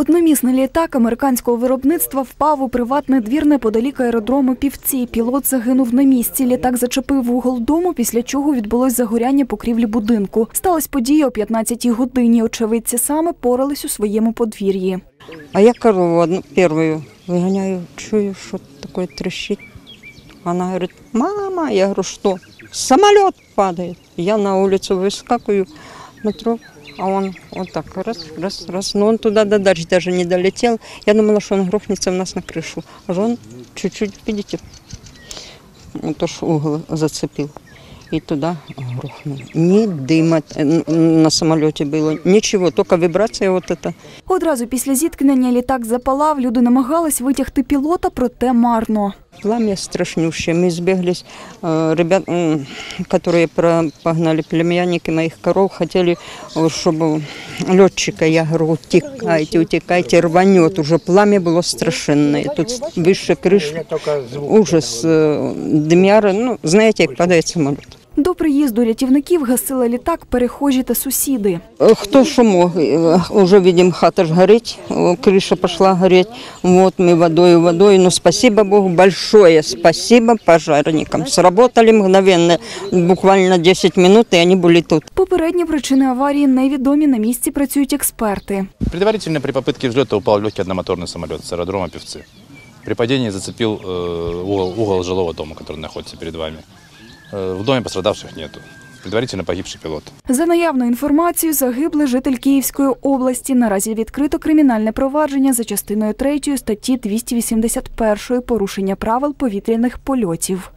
Одномісний літак американського виробництва впав у приватний двір неподалік аеродрому Півці. Пілот загинув на місці. Літак зачепив вугол дому, після чого відбулось загоряння покрівлі будинку. Сталась подія о 15-й годині. Очевидці саме порались у своєму подвір'ї. А я корову одну выгоняю, чую, что такое трещит. Она говорит, мама, я говорю, что? Самолет падает. Я на улицу выскакиваю, смотрю, а он вот так раз, раз, раз. Но он туда до дальше даже не долетел. Я думала, что он грохнется у нас на крышу. А он чуть-чуть, видите, вот то, что угол зацепил. И туда грохнул. Ни дыма э, на самолете было, ничего, только вибрация вот эта. Одразу після зіткнення літак запалав. Люди намагались витягти пілота, проте марно. Пламя страшнющее. Мы сбеглись, э, ребят, м, которые про- погнали племянники моих коров, хотели, э, чтобы летчика, я говорю, утекайте, утекайте, рванет. Уже пламя было страшенное. Тут выше крыши ужас, э, дымяры, ну, знаете, как падает самолет. До приїзду рятівників гасили літак перехожі та сусіди. Э, Кто что мог, э, уже видим, хата ж горит, э, крыша пошла гореть. Вот мы водой, водой. Но спасибо Богу, большое спасибо пожарникам. Сработали мгновенно, буквально 10 минут, и они были тут. Попередні причини аварії невідомі. На місці працюють експерти. Предварительно при попытке взлета упал легкий одномоторный самолет с аэродрома Певцы. При падении зацепил э, угол, угол жилого дома, который находится перед вами. Э, в доме пострадавших нету. Предварительно погибший пілот За наявною інформацією, загиблий житель Київської області. Наразі відкрито кримінальне провадження за частиною 3 статті 281 порушення правил повітряних польотів.